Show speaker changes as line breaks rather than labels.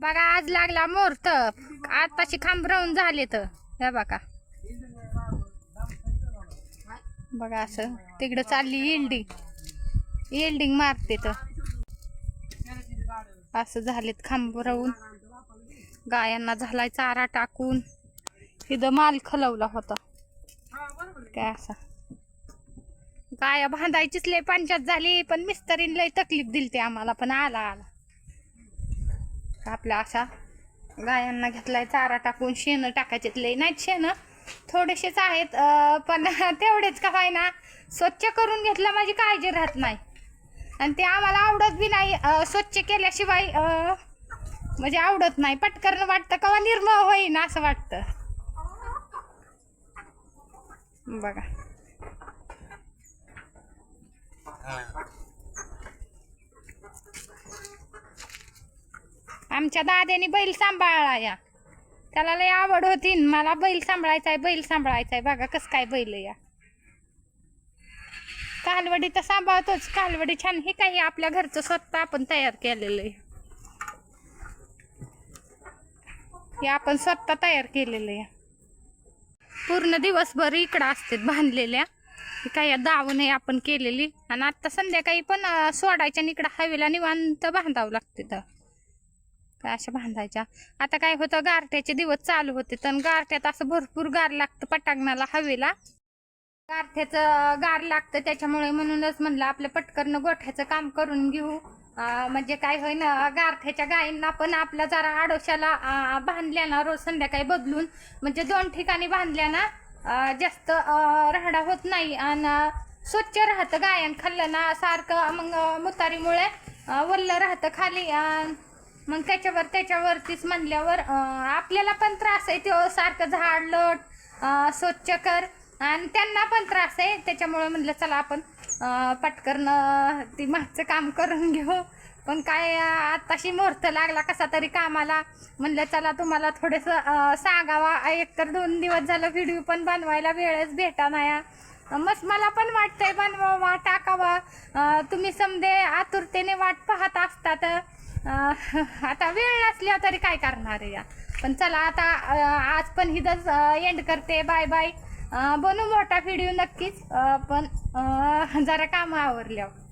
बघा आज लागला मुहूर्त. आताशी खांब राहून झाले तर. हे बघा. बघा असं तिकडं चालली इल्डिंग इल्डिंग मारते तर. असं झालेत खांब राहून गायांना झालाय चारा टाकून. इथं माल खलवला होता. काय असा. गाया बांधायचीच लय पंचायत झाली पण मिस्तरीन लय तकलीफ दिली ते आम्हाला पण आला आला. आपला असा गायांना घेतलाय चारा टाकून शेण टाकायचे. लय नाहीत शेण. थोडेसेच आहेत पण तेवढेच का ना स्वच्छ करून घेतलं माझी काळजी राहत नाही. आणि ते आम्हाला आवडत बी नाही स्वच्छ केल्याशिवाय म्हणजे आवडत नाही. पटकन वाटतं कवा निर्मळ होईन असं वाटतं. बघा. आमच्या दाद्याने बैल सांभाळला या त्याला लय आवड होती मला बैल सांभाळायचा आहे बैल सांभाळायचा आहे. बघा कसं काय बैल या. कालवडी तर सांभाळतोच. कालवडी छान हे काही आपल्या घरचं स्वतः आपण तयार केलेलं आहे. हे आपण स्वतः तयार केलेलं आहे. पूर्ण दिवसभर इकडं असतात बांधलेल्या. काही दावून आहे आपण केलेली. आणि आता संध्याकाळी पण सोडायच्या आणि इकडं हवेला निवांत बांधावं लागते तर काय अशा बांधायच्या? आता काय होतं गारठ्याचे दिवस चालू होते तर गारठ्यात असं भरपूर गार लागतं पटांगणाला हवेला. गारठ्याचं गार लागतं त्याच्यामुळे म्हणूनच म्हणलं आपलं पटकन गोठ्याचं काम करून घेऊ. म्हणजे काय होईन गारठ्याच्या गायींना पण आपला जरा आडोशाला बांधल्या ना रोज संध्याकाळी बदलून म्हणजे दोन ठिकाणी बांधल्या ना जास्त राहडा होत नाही आणि स्वच्छ राहतं गायन खाल्लं ना सारखं मग मुतारीमुळे वल्लं वल्ल राहतं खाली आणि मग त्याच्यावर त्याच्यावरतीच म्हणल्यावर आपल्याला पण त्रास आहे तो. सारखं झाड लोट स्वच्छ कर. आणि त्यांना पण त्रास आहे. त्याच्यामुळे म्हणलं चला आपण पटकन ती मागचं काम करून घेऊ. पण काय आत्ताशी मुहूर्त लागला कसा तरी कामाला. म्हणलं चला तुम्हाला थोडंसं सांगावा. एक तर दोन दिवस झालं व्हिडिओ पण बनवायला वेळच भेटा नाही मस्त मला पण वाटतंय बनवा टाकावा. तुम्ही समजे आतुरतेने वाट पाहत असतात. आता वेळ नसल्या तरी काय करणार आहे या? पण चला आता आज पण हिदच एंड करते. बाय बाय बनू मोठा व्हिडिओ नक्कीच. पण जरा कामं आवरल्यावर.